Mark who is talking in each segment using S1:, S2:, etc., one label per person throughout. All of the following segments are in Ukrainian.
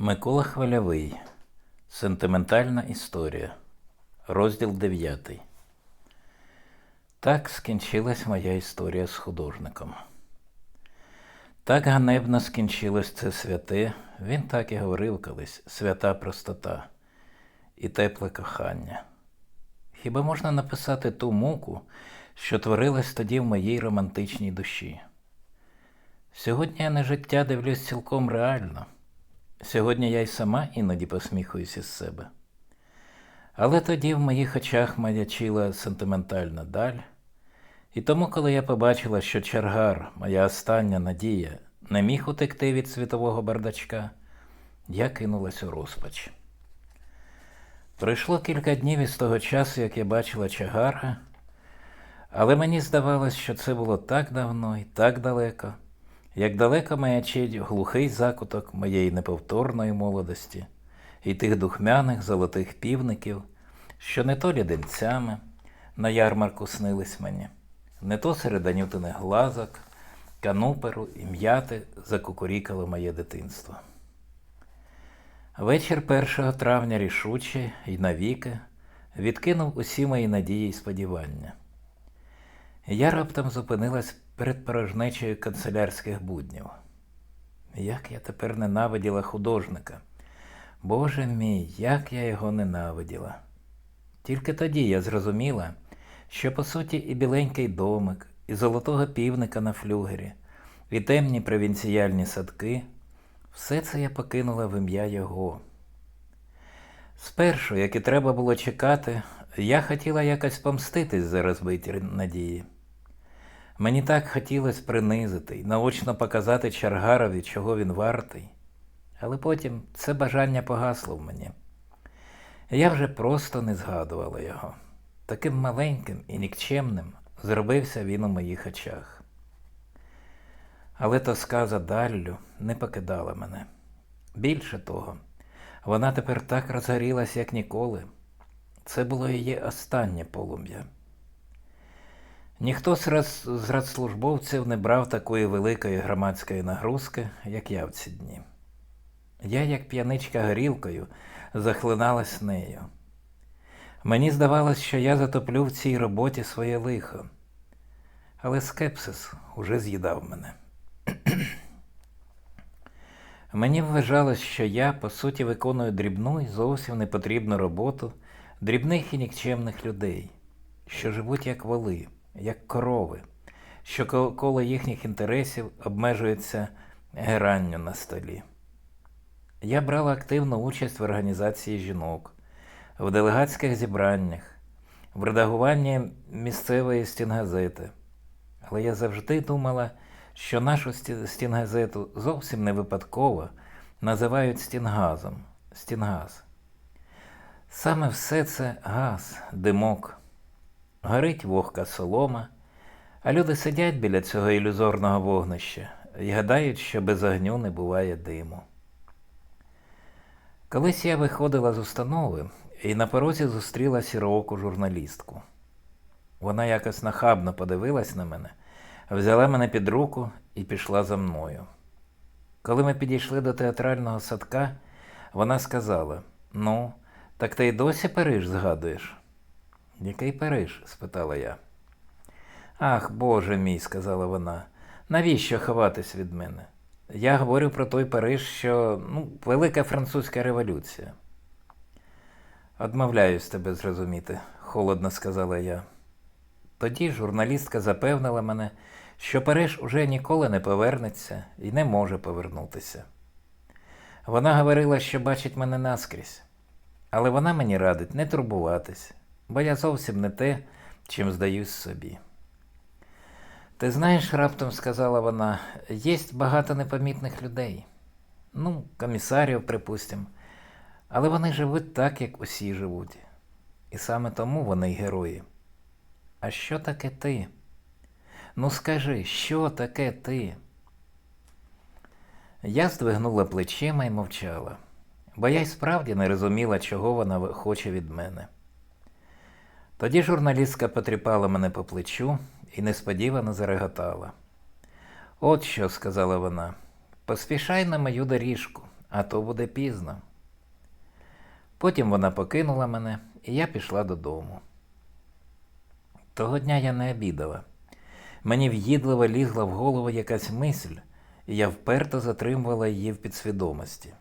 S1: Микола Хвильовий. Сентиментальна історія. Розділ 9. Так скінчилась моя історія з художником. Так ганебно скінчилось це святе, він так і говорив колись свята простота і тепле кохання. Хіба можна написати ту муку, що творилась тоді в моїй романтичній душі? Сьогодні я на життя дивлюсь цілком реально. Сьогодні я й сама іноді посміхуюсь із себе. Але тоді в моїх очах маячила сентиментальна даль, і тому, коли я побачила, що чаргар, моя остання надія, не міг утекти від світового бардачка, я кинулась у розпач. Пройшло кілька днів із того часу, як я бачила чагарга, але мені здавалось, що це було так давно і так далеко, як далеко маячить глухий закуток моєї неповторної молодості і тих духмяних золотих півників, що не то ліденцями на ярмарку снились мені, не то серед анютиних глазок, кануперу і м'яти закукурікало моє дитинство. Вечір 1 травня рішуче і навіки відкинув усі мої надії й сподівання. Я раптом зупинилась перед порожнечею канцелярських буднів. Як я тепер ненавиділа художника. Боже мій, як я його ненавиділа. Тільки тоді я зрозуміла, що по суті і біленький домик, і золотого півника на флюгері, і темні провінціяльні садки все це я покинула в ім'я його. Спершу, як і треба було чекати, я хотіла якось помститись за розбиті надії. Мені так хотілося принизити і наочно показати Чаргарові, чого він вартий. Але потім це бажання погасло в мені. Я вже просто не згадувала його. Таким маленьким і нікчемним зробився він у моїх очах. Але тоска за Даллю не покидала мене. Більше того, вона тепер так розгорілась, як ніколи. Це було її останнє полум'я. Ніхто з радслужбовців не брав такої великої громадської нагрузки, як я в ці дні. Я, як п'яничка горілкою, захлиналась нею. Мені здавалось, що я затоплю в цій роботі своє лихо, але скепсис уже з'їдав мене. Мені вважалось, що я, по суті, виконую дрібну і зовсім непотрібну роботу дрібних і нікчемних людей, що живуть як воли, як корови, що коло їхніх інтересів обмежується геранню на столі. Я брала активну участь в організації жінок, в делегатських зібраннях, в редагуванні місцевої стінгазети. Але я завжди думала, що нашу стінгазету зовсім не випадково називають стінгазом. Стінгаз. Саме все це газ, димок. Горить вогка солома, а люди сидять біля цього ілюзорного вогнища і гадають, що без огню не буває диму. Колись я виходила з установи і на порозі зустріла сірооку журналістку. Вона якось нахабно подивилась на мене, взяла мене під руку і пішла за мною. Коли ми підійшли до театрального садка, вона сказала: Ну, так ти й досі Париж згадуєш? Який Париж? спитала я. Ах, Боже мій, сказала вона, навіщо ховатись від мене? Я говорю про той Париж, що ну, Велика Французька революція. Одмовляюсь тебе зрозуміти, холодно сказала я. Тоді журналістка запевнила мене, що Париж уже ніколи не повернеться і не може повернутися. Вона говорила, що бачить мене наскрізь, але вона мені радить не турбуватись, бо я зовсім не те, чим здаюсь собі. Ти знаєш, раптом сказала вона, є багато непомітних людей. Ну, комісарів, припустимо. Але вони живуть так, як усі живуть. І саме тому вони й герої. А що таке ти? Ну скажи, що таке ти? Я здвигнула плечима і мовчала, бо я й справді не розуміла, чого вона хоче від мене. Тоді журналістка потріпала мене по плечу і несподівано зареготала. От що, сказала вона, поспішай на мою доріжку, а то буде пізно. Потім вона покинула мене, і я пішла додому. Того дня я не обідала. Мені в'їдливо лізла в голову якась мисль, і я вперто затримувала її в підсвідомості.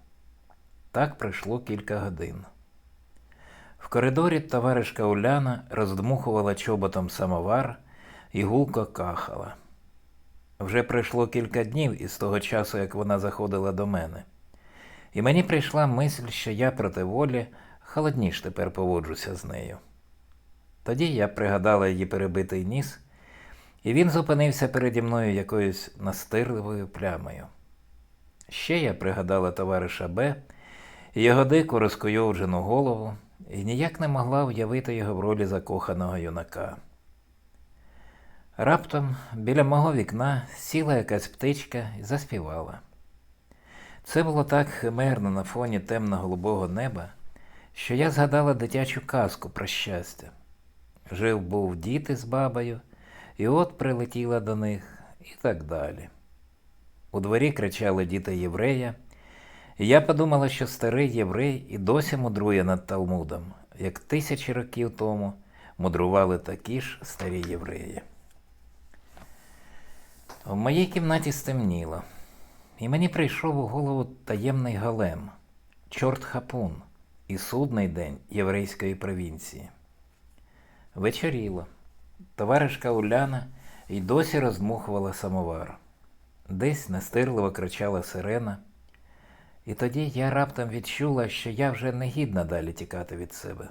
S1: Так пройшло кілька годин. В коридорі товаришка Уляна роздмухувала чоботом самовар і гулко кахала. Вже пройшло кілька днів із того часу, як вона заходила до мене. І мені прийшла мисль, що я проти волі холодніш тепер поводжуся з нею. Тоді я пригадала її перебитий ніс, і він зупинився переді мною якоюсь настирливою плямою. Ще я пригадала товариша Б, його дику розкойовджену голову, і ніяк не могла уявити його в ролі закоханого юнака. Раптом біля мого вікна сіла якась птичка і заспівала. Це було так химерно на фоні темно-голубого неба, що я згадала дитячу казку про щастя. Жив був діти з бабою, і от прилетіла до них, і так далі. У дворі кричали діти єврея, я подумала, що старий єврей і досі мудрує над Талмудом, як тисячі років тому мудрували такі ж старі євреї. В моїй кімнаті стемніло, і мені прийшов у голову таємний галем, чорт хапун і судний день єврейської провінції. Вечоріло. Товаришка Уляна й досі роздмухувала самовар. Десь настирливо кричала сирена, і тоді я раптом відчула, що я вже не гідна далі тікати від себе.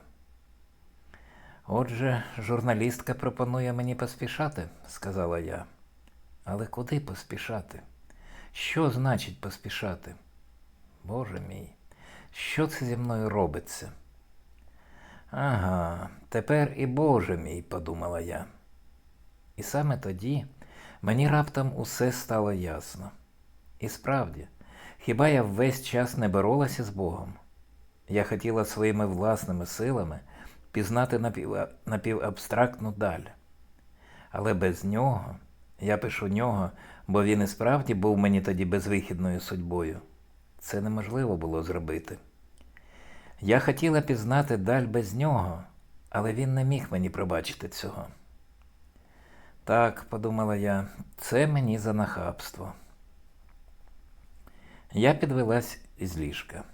S1: Отже, журналістка пропонує мені поспішати, сказала я. Але куди поспішати? Що значить поспішати? Боже мій, що це зі мною робиться? Ага, тепер і Боже мій, подумала я. І саме тоді мені раптом усе стало ясно. І справді, хіба я весь час не боролася з Богом? Я хотіла своїми власними силами пізнати напів... напівабстрактну даль. Але без нього, я пишу нього, бо він і справді був мені тоді безвихідною судьбою. Це неможливо було зробити. Я хотіла пізнати даль без нього, але він не міг мені пробачити цього. Так, подумала я, це мені за нахабство. Я підвелась із ліжка.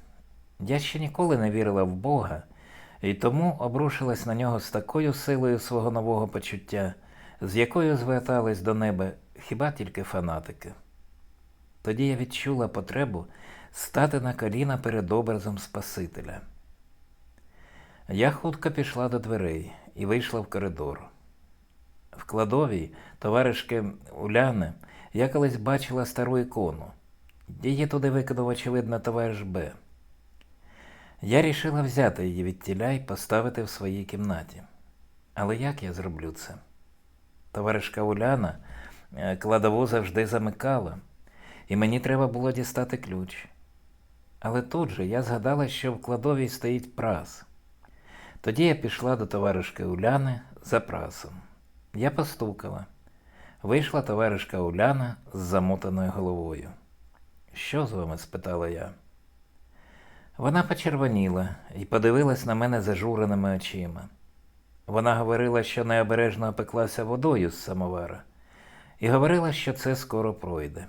S1: Я ще ніколи не вірила в Бога, і тому обрушилась на нього з такою силою свого нового почуття, з якою звертались до неба хіба тільки фанатики. Тоді я відчула потребу стати на коліна перед образом Спасителя. Я хутко пішла до дверей і вийшла в коридор. В кладовій товаришки Уляни я колись бачила стару ікону. Її туди викидав, очевидно, товариш Б. Я рішила взяти її від тіля і поставити в своїй кімнаті. Але як я зроблю це? Товаришка Уляна е, кладову завжди замикала, і мені треба було дістати ключ. Але тут же я згадала, що в кладовій стоїть прас. Тоді я пішла до товаришки Уляни за прасом. Я постукала. Вийшла товаришка Уляна з замотаною головою. Що з вами? спитала я. Вона почервоніла і подивилась на мене зажуреними очима. Вона говорила, що необережно опеклася водою з самовара, і говорила, що це скоро пройде.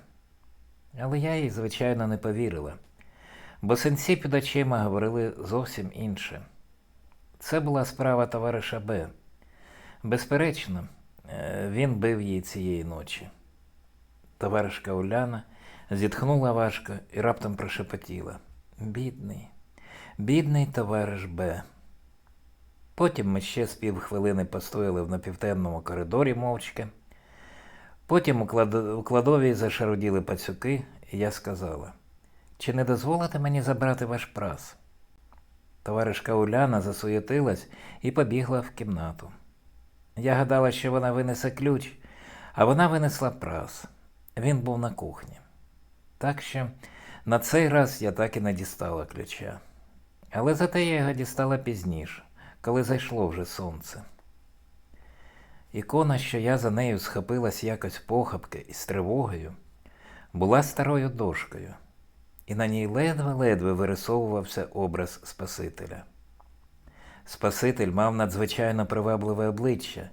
S1: Але я їй, звичайно, не повірила, бо синці під очима говорили зовсім інше. Це була справа товариша Б. Безперечно, е, він бив її цієї ночі. Товаришка Уляна зітхнула важко і раптом прошепотіла. Бідний, бідний товариш Б. Потім ми ще з півхвилини постояли в напівтемному коридорі мовчки. Потім у, клад... у кладовій зашаруділи пацюки, і я сказала: чи не дозволите мені забрати ваш прас? Товаришка Уляна засуєтилась і побігла в кімнату. Я гадала, що вона винесе ключ, а вона винесла прас. Він був на кухні. Так що на цей раз я так і не дістала ключа. Але зате я його дістала пізніше, коли зайшло вже сонце. Ікона, що я за нею схопилась якось похапки і з тривогою, була старою дошкою. і на ній ледве-ледве вирисовувався образ Спасителя. Спаситель мав надзвичайно привабливе обличчя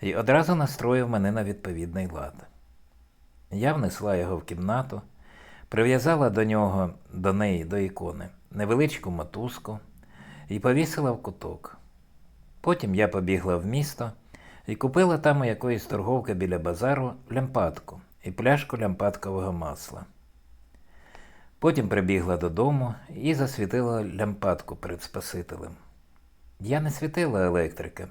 S1: і одразу настроїв мене на відповідний лад. Я внесла його в кімнату, прив'язала до нього, до неї, до ікони, невеличку мотузку і повісила в куток. Потім я побігла в місто і купила там у якоїсь торговки біля базару лямпадку і пляшку лямпадкового масла. Потім прибігла додому і засвітила лямпадку перед Спасителем. Я не світила електрики,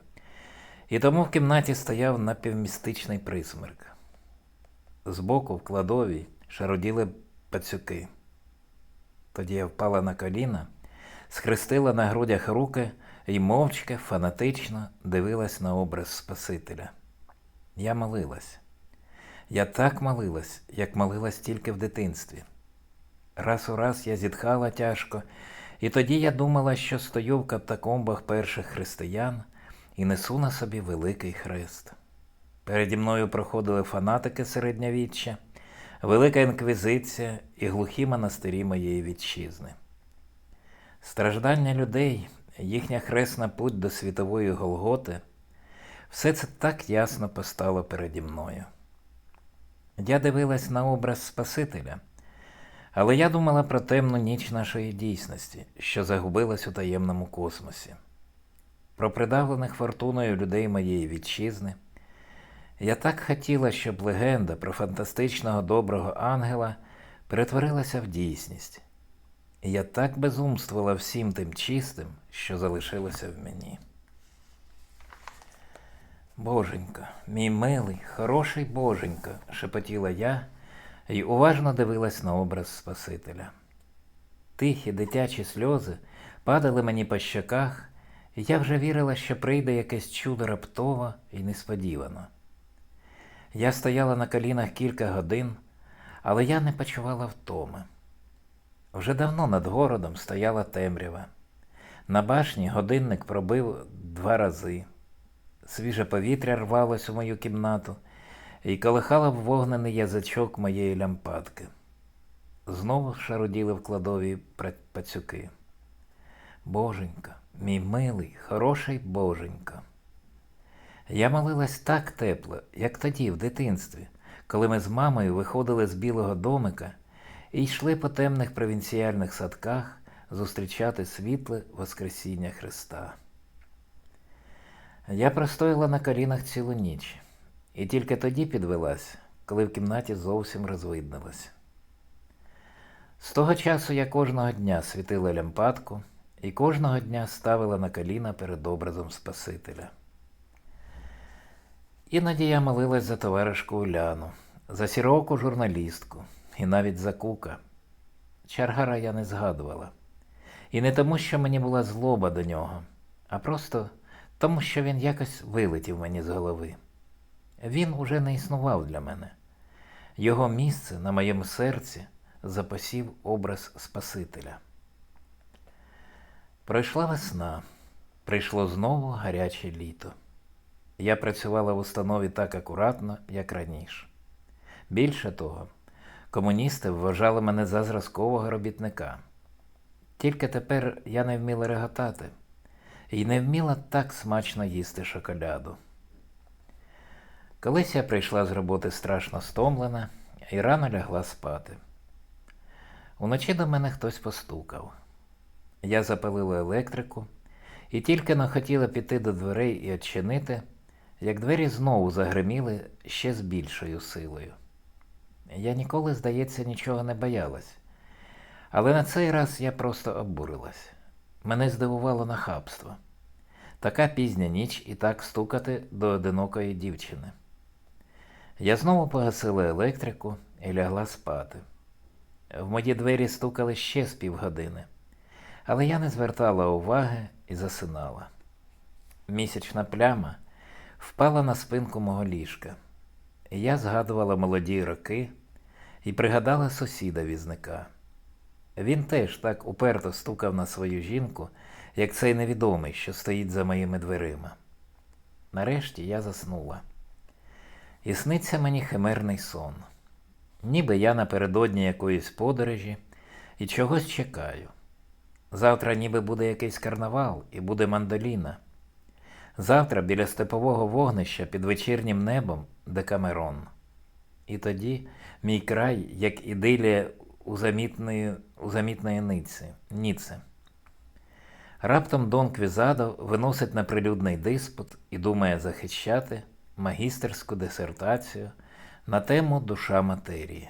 S1: і тому в кімнаті стояв напівмістичний присмерк. Збоку в кладовій шароділи пацюки. Тоді я впала на коліна, схрестила на грудях руки і мовчки, фанатично дивилась на образ Спасителя. Я молилась. Я так молилась, як молилась тільки в дитинстві. Раз у раз я зітхала тяжко, і тоді я думала, що стою в катакомбах перших християн і несу на собі великий хрест. Переді мною проходили фанатики середньовіччя, велика інквізиція і глухі монастирі моєї вітчизни. Страждання людей, їхня хресна путь до світової Голготи, все це так ясно постало переді мною. Я дивилась на образ Спасителя, але я думала про темну ніч нашої дійсності, що загубилась у таємному космосі, про придавлених фортуною людей моєї вітчизни. Я так хотіла, щоб легенда про фантастичного доброго ангела перетворилася в дійсність. Я так безумствувала всім тим чистим, що залишилося в мені. Боженька, мій милий, хороший Боженька, шепотіла я і уважно дивилась на образ Спасителя. Тихі дитячі сльози падали мені по щоках, і я вже вірила, що прийде якесь чудо раптово і несподівано. Я стояла на колінах кілька годин, але я не почувала втоми. Вже давно над городом стояла темрява. На башні годинник пробив два рази. Свіже повітря рвалось у мою кімнату і колихало б вогнений язичок моєї лямпадки. Знову шаруділи в кладові пацюки. Боженька, мій милий, хороший Боженька. Я молилась так тепло, як тоді, в дитинстві, коли ми з мамою виходили з білого домика і йшли по темних провінціальних садках зустрічати світле Воскресіння Христа. Я простояла на колінах цілу ніч, і тільки тоді підвелась, коли в кімнаті зовсім розвиднилась. З того часу я кожного дня світила лямпадку і кожного дня ставила на коліна перед образом Спасителя. Іноді я молилась за товаришку Уляну, за сіроку журналістку і навіть за кука. Чаргара я не згадувала. І не тому, що мені була злоба до нього, а просто тому, що він якось вилетів мені з голови. Він уже не існував для мене. Його місце на моєму серці запосів образ Спасителя. Пройшла весна, прийшло знову гаряче літо. Я працювала в установі так акуратно, як раніше. Більше того, комуністи вважали мене за зразкового робітника. Тільки тепер я не вміла реготати і не вміла так смачно їсти шоколяду. Колись я прийшла з роботи страшно стомлена і рано лягла спати. Уночі до мене хтось постукав. Я запалила електрику і тільки не хотіла піти до дверей і відчинити, як двері знову загриміли ще з більшою силою. Я ніколи, здається, нічого не боялась, але на цей раз я просто обурилась. Мене здивувало нахабство. Така пізня ніч і так стукати до одинокої дівчини. Я знову погасила електрику і лягла спати. В мої двері стукали ще з півгодини, але я не звертала уваги і засинала. Місячна пляма впала на спинку мого ліжка. Я згадувала молоді роки і пригадала сусіда візника. Він теж так уперто стукав на свою жінку, як цей невідомий, що стоїть за моїми дверима. Нарешті я заснула. І сниться мені химерний сон. Ніби я напередодні якоїсь подорожі і чогось чекаю. Завтра ніби буде якийсь карнавал і буде мандоліна. Завтра біля степового вогнища під вечірнім небом Декамерон. І тоді мій край, як ідилія у замітної, у замітної ниці, ніці. Раптом Дон Квізадо виносить на прилюдний диспут і думає захищати магістерську дисертацію на тему душа матерії.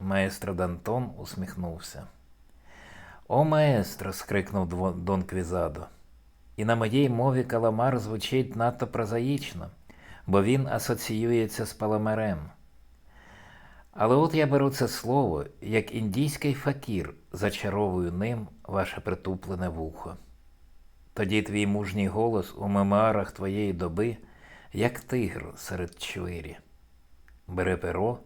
S1: Маестро Дантон усміхнувся. О, маестро. скрикнув Дон Квізадо. І на моїй мові каламар звучить надто прозаїчно, бо він асоціюється з паламарем. Але от я беру це слово, як індійський факір, зачаровую ним ваше притуплене вухо. Тоді твій мужній голос у мемуарах твоєї доби, як тигр серед чвирі. Бери перо,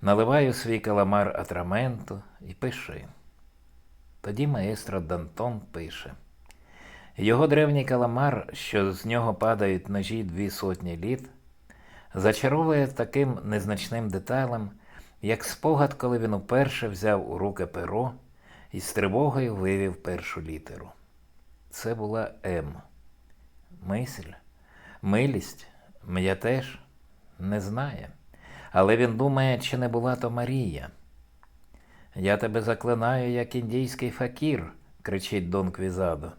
S1: наливаю свій каламар атраменту і пиши. Тоді маестро Дантон пише. Його древній каламар, що з нього падають ножі дві сотні літ, зачаровує таким незначним деталем, як спогад, коли він уперше взяв у руки перо і з тривогою вивів першу літеру. Це була М. Мисль, милість, я теж не знає. Але він думає, чи не була то Марія. Я тебе заклинаю, як індійський факір, кричить Дон Квізадо.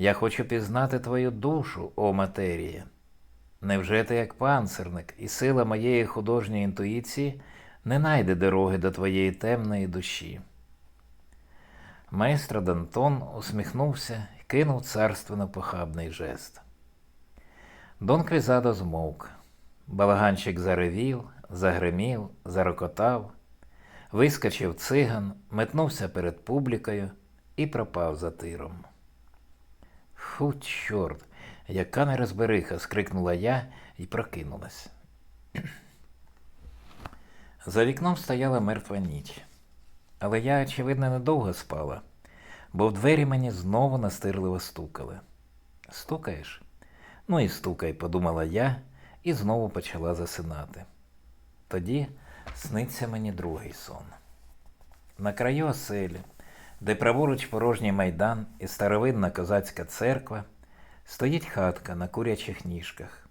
S1: Я хочу пізнати твою душу, о матерія. Невже ти як панцирник, і сила моєї художньої інтуїції не найде дороги до твоєї темної душі? Майстро Дантон усміхнувся і кинув царственно похабний жест. Дон Квізадо змовк. Балаганчик заревів, загримів, зарокотав, вискочив циган, метнувся перед публікою і пропав за тиром. Фу, чорт, яка нерозбериха, скрикнула я і прокинулась. За вікном стояла мертва ніч. Але я, очевидно, недовго спала, бо в двері мені знову настирливо стукали. Стукаєш? Ну і стукай, подумала я і знову почала засинати. Тоді сниться мені другий сон. На краю оселі, де праворуч порожній майдан і старовинна козацька церква, стоїть хатка на курячих ніжках.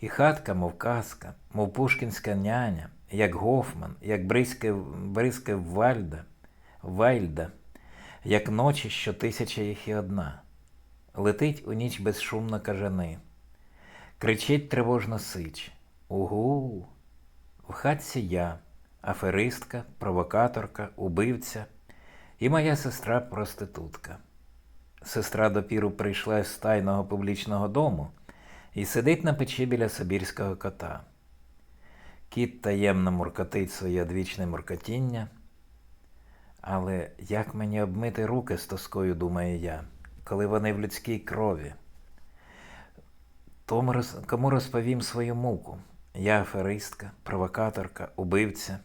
S1: І хатка, мов казка, мов пушкінська няня, як Гофман, як Бризьків Вальда, Вальда, як ночі, що тисяча їх і одна. Летить у ніч безшумно кажани. Кричить тривожно сич. Угу. В хатці я, аферистка, провокаторка, убивця і моя сестра проститутка. Сестра допіру прийшла з тайного публічного дому і сидить на печі біля сибірського кота. Кіт таємно муркотить своє одвічне муркотіння. Але як мені обмити руки з тоскою, думаю я, коли вони в людській крові? Тому кому розповім свою муку? Я аферистка, провокаторка, убивця.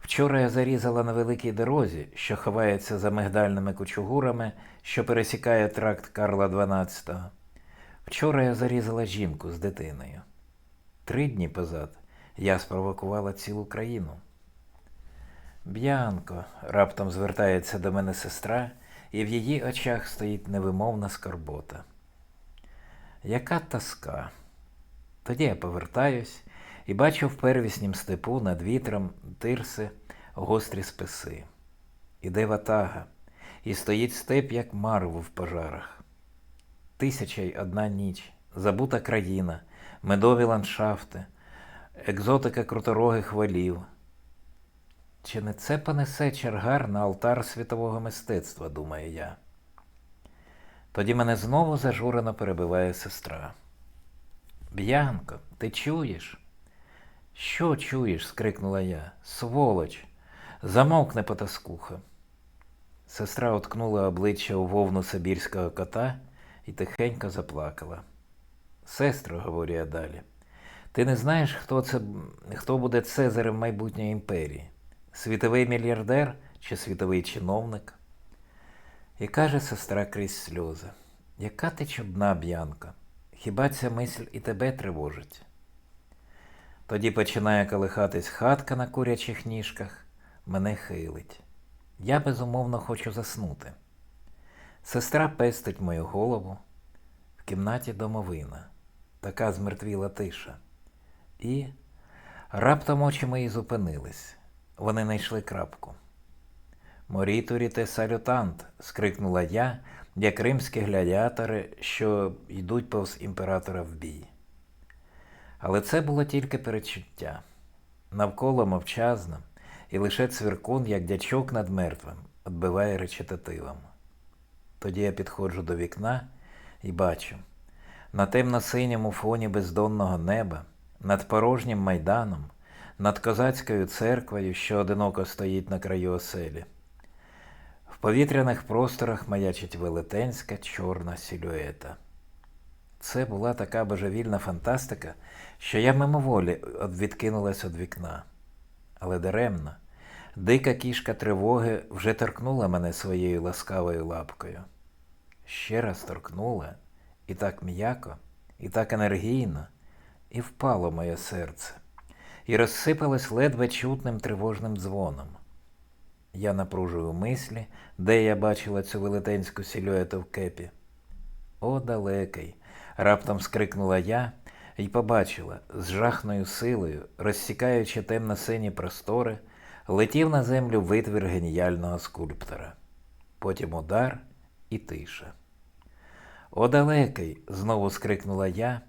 S1: Вчора я зарізала на великій дорозі, що ховається за мигдальними кучугурами, що пересікає тракт Карла XII. Вчора я зарізала жінку з дитиною. Три дні позад я спровокувала цілу країну. Б'янко, раптом звертається до мене сестра, і в її очах стоїть невимовна скорбота. Яка тоска? Тоді я повертаюсь і бачу в первіснім степу над вітром тирси гострі списи. Іде ватага, і стоїть степ, як марву в пожарах. Тисяча й одна ніч, забута країна, медові ландшафти, екзотика круторогих валів. Чи не це понесе чергар на алтар світового мистецтва, думаю я. Тоді мене знову зажурено перебиває сестра. Б'янко, ти чуєш? Що чуєш? скрикнула я. Сволоч, замовкни потаскуха. Сестра уткнула обличчя у вовну сибірського кота і тихенько заплакала. Сестро, говорю я далі, ти не знаєш, хто, це, хто буде цезарем майбутньої імперії? Світовий мільярдер чи світовий чиновник? І каже сестра крізь сльози, яка ти чудна, Б'янка, хіба ця мисль і тебе тривожить? Тоді починає колихатись хатка на курячих ніжках, мене хилить. Я безумовно хочу заснути. Сестра пестить мою голову. В кімнаті домовина, така змертвіла тиша. І раптом очі мої зупинились. Вони знайшли крапку. Морітурі те салютант. скрикнула я, як римські глядіатори, що йдуть повз імператора в бій. Але це було тільки перечуття. Навколо мовчазно, і лише цвіркун, як дячок над мертвим, відбиває речитативом. Тоді я підходжу до вікна і бачу на темно-синьому фоні бездонного неба, над порожнім майданом, над козацькою церквою, що одиноко стоїть на краю оселі. В повітряних просторах маячить велетенська чорна силюета. Це була така божевільна фантастика, що я мимоволі відкинулась від вікна. Але даремно, дика кішка тривоги вже торкнула мене своєю ласкавою лапкою. Ще раз торкнула, і так м'яко, і так енергійно, і впало моє серце, і розсипалось ледве чутним тривожним дзвоном. Я напружую мислі, де я бачила цю велетенську силюету в кепі. О, далекий! Раптом скрикнула я і побачила, з жахною силою, розсікаючи темно-сині простори, летів на землю витвір геніального скульптора. Потім удар і тиша. О, далекий! знову скрикнула я,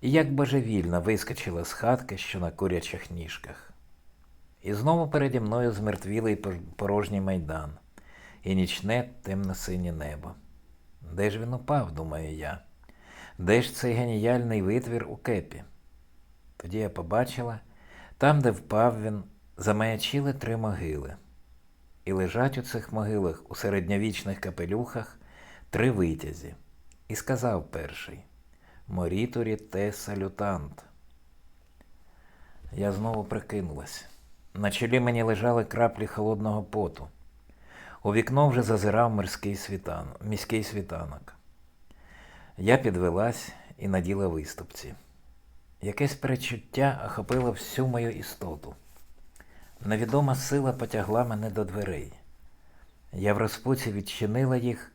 S1: і як божевільно вискочила з хатки, що на курячих ніжках. І знову переді мною змертвілий порожній майдан, і нічне темно-синє небо. Де ж він упав, думаю я? Де ж цей геніальний витвір у кепі? Тоді я побачила, там, де впав він, замаячили три могили, і лежать у цих могилах у середньовічних капелюхах три витязі. І сказав перший Морітурі те салютант. Я знову прикинулась. На чолі мені лежали краплі холодного поту. У вікно вже зазирав морський світан, міський світанок. Я підвелась і наділа виступці. Якесь перечуття охопило всю мою істоту. Невідома сила потягла мене до дверей. Я в розпуці відчинила їх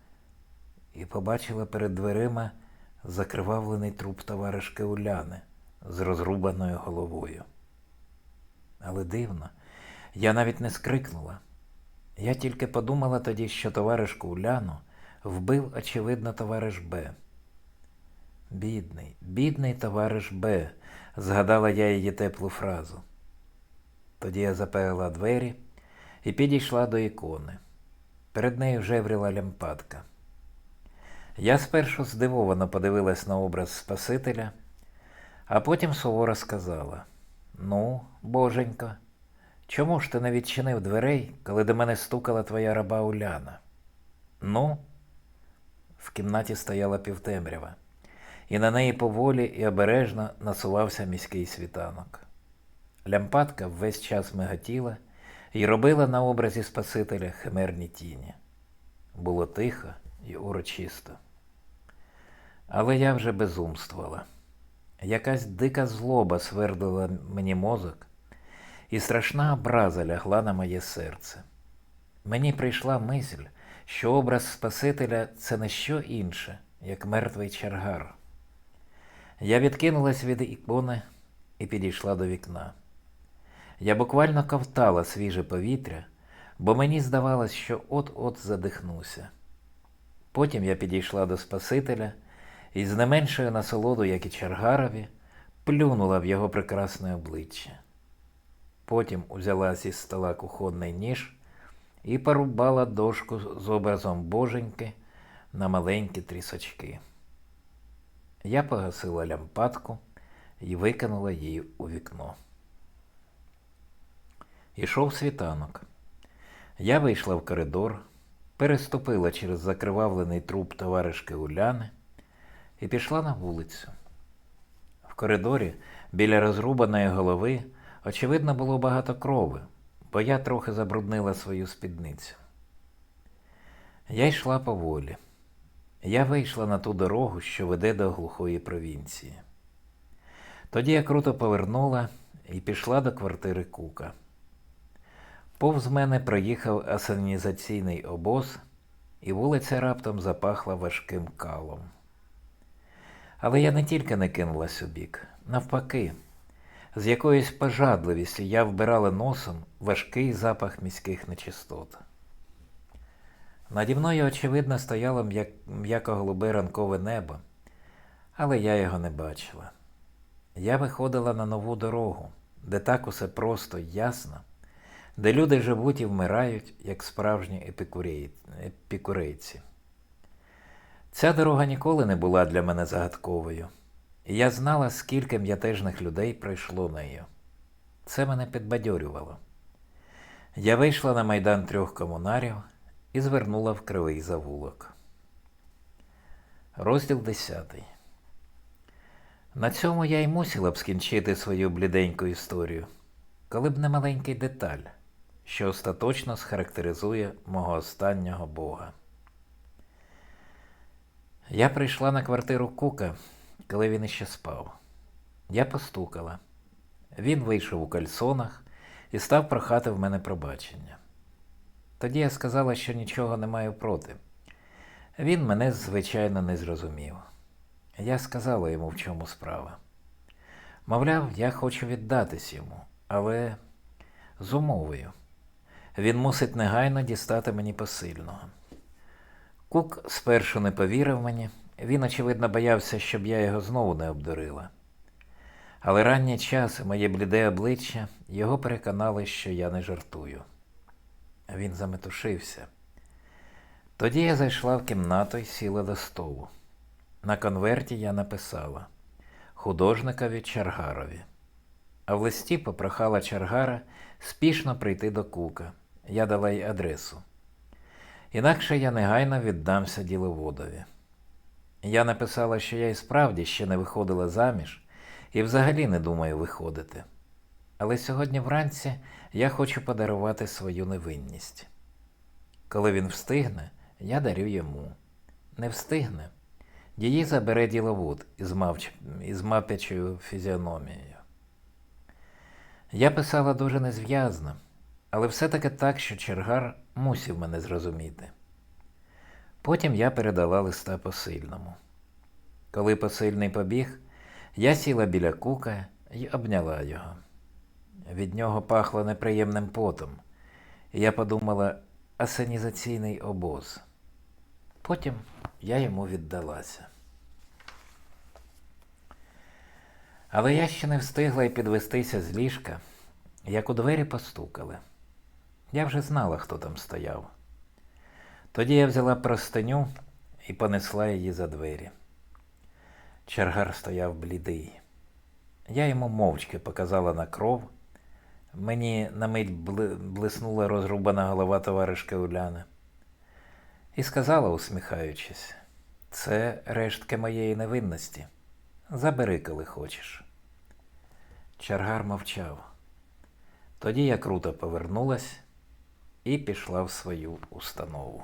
S1: і побачила перед дверима закривавлений труп товаришки Уляни з розрубаною головою. Але дивно, я навіть не скрикнула. Я тільки подумала тоді, що товаришку Уляну вбив, очевидно, товариш Б. Бідний, бідний товариш Б, згадала я її теплу фразу. Тоді я заперла двері і підійшла до ікони. Перед нею жевріла лямпадка. Я спершу здивовано подивилась на образ Спасителя, а потім суворо сказала: Ну, боженько, чому ж ти не відчинив дверей, коли до мене стукала твоя раба Уляна? Ну, в кімнаті стояла півтемрява, і на неї поволі і обережно насувався міський світанок. Лямпадка весь час миготіла і робила на образі Спасителя химерні тіні. Було тихо і урочисто. Але я вже безумствувала. Якась дика злоба свердила мені мозок, і страшна образа лягла на моє серце. Мені прийшла мисль, що образ Спасителя це не що інше, як мертвий чергар. Я відкинулась від ікони і підійшла до вікна. Я буквально ковтала свіже повітря, бо мені здавалось, що от-от задихнуся. Потім я підійшла до Спасителя і з не меншою насолодою, як і Чаргарові, плюнула в його прекрасне обличчя. Потім узяла зі стола кухонний ніж і порубала дошку з образом боженьки на маленькі трісочки. Я погасила лямпадку і викинула її у вікно. Ішов світанок. Я вийшла в коридор, переступила через закривавлений труп товаришки Уляни і пішла на вулицю. В коридорі біля розрубаної голови, очевидно, було багато крови, бо я трохи забруднила свою спідницю. Я йшла поволі. Я вийшла на ту дорогу, що веде до глухої провінції. Тоді я круто повернула і пішла до квартири Кука. Повз мене проїхав асанізаційний обоз, і вулиця раптом запахла важким калом. Але я не тільки не кинулась у бік, навпаки, з якоюсь пожадливістю я вбирала носом важкий запах міських нечистот. Наді мною, очевидно, стояло м'яко-голубе ранкове небо, але я його не бачила. Я виходила на нову дорогу, де так усе просто й ясно, де люди живуть і вмирають, як справжні епікурейці. Ця дорога ніколи не була для мене загадковою, і я знала, скільки м'ятежних людей пройшло нею. Це мене підбадьорювало. Я вийшла на майдан трьох комунарів і звернула в кривий завулок. Розділ 10. На цьому я й мусила б скінчити свою бліденьку історію, коли б не маленький деталь, що остаточно схарактеризує мого останнього Бога. Я прийшла на квартиру Кука, коли він іще спав. Я постукала. Він вийшов у кальсонах і став прохати в мене пробачення. Тоді я сказала, що нічого не маю проти. Він мене, звичайно, не зрозумів. Я сказала йому, в чому справа. Мовляв, я хочу віддатись йому, але з умовою. Він мусить негайно дістати мені посильного. Кук спершу не повірив мені, він, очевидно, боявся, щоб я його знову не обдурила. Але ранній час моє бліде обличчя його переконали, що я не жартую. Він заметушився. Тоді я зайшла в кімнату і сіла до столу. На конверті я написала художникові Чаргарові. А в листі попрохала Чаргара спішно прийти до Кука. Я дала й адресу. Інакше я негайно віддамся діловодові. Я написала, що я і справді ще не виходила заміж і взагалі не думаю виходити. Але сьогодні вранці я хочу подарувати свою невинність. Коли він встигне, я дарю йому. Не встигне. Її забере діловод із, мавч... із мапячою фізіономією. Я писала дуже незв'язно, але все-таки так, що чергар мусів мене зрозуміти. Потім я передала листа посильному. Коли посильний побіг, я сіла біля кука і обняла його. Від нього пахло неприємним потом, я подумала асенізаційний обоз. Потім я йому віддалася. Але я ще не встигла й підвестися з ліжка, як у двері постукали. Я вже знала, хто там стояв. Тоді я взяла простиню і понесла її за двері. Чергар стояв блідий. Я йому мовчки показала на кров. Мені на мить блиснула розрубана голова товаришки Уляни. І сказала, усміхаючись, це рештки моєї невинності. Забери, коли хочеш. Чаргар мовчав. Тоді я круто повернулась і пішла в свою установу.